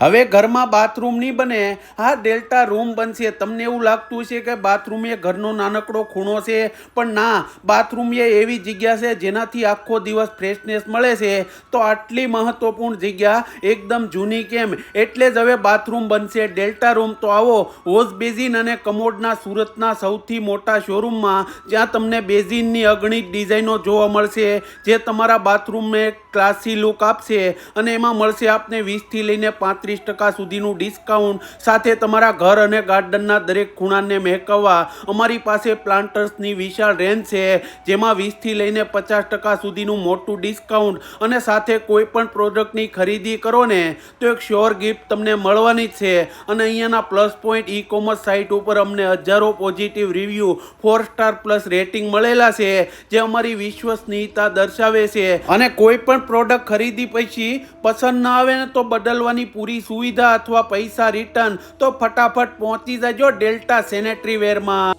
હવે ઘરમાં બાથરૂમ નહીં બને. હા, ડેલ્ટા રૂમ બનશે. તમને એવું લાગતું છે કે બાથરૂમ એ ઘરનો નાનકડો ખૂણો છે, પણ ના બાથરૂમ એ એવી જગ્યા છે જેનાથી આખો દિવસ ફ્રેશનેસ મળે છે. તો આટલી મહત્વપૂર્ણ જગ્યા એકદમ જૂની કેમ? એટલે જ હવે બાથરૂમ બનશે. ડેલ્ટા રૂમ તો આવો હોઝ બેઝિન અને કમોડના સુરતના સૌથી મોટા શોરૂમમાં, જ્યાં તમને બેઝિનની અગણિત ડિઝાઇનો જોવા મળશે, જે તમારા બાથરૂમને ક્લાસી લુક આપશે અને એમાં મળશે આપને વીસથી લઈને પાંત્રીસ ટકા સુધીનું ડિસ્કાઉન્ટ સાથે તમારા ઘર અને ગાર્ડનના દરેક ખૂણાને મહેકવવા અમારી પાસે પ્લાન્ટર્સની વિશાળ રેન્જ છે, જેમાં વીસથી લઈને પચાસ ટકા સુધીનું મોટું ડિસ્કાઉન્ટ અને સાથે કોઈ પણ પ્રોડક્ટની ખરીદી કરો ને, તો એક શ્યોર ગિફ્ટ તમને મળવાની છે. અને અહીંયાના plus point e commerce site ઉપર અમને હજારો positive review, four star plus rating મળેલા છે, જે અમારી વિશ્વસનીયતા દર્શાવે છે. અને કોઈ પણ પ્રોડક્ટ ખરીદી પછી પસંદ ના આવે ને તો બદલવાની પૂરી સુવિધા અથવા પૈસા રિટર્ન તો ફટાફટ પહોંચી જજો ડેલ્ટા સેનેટરી વેરમાં.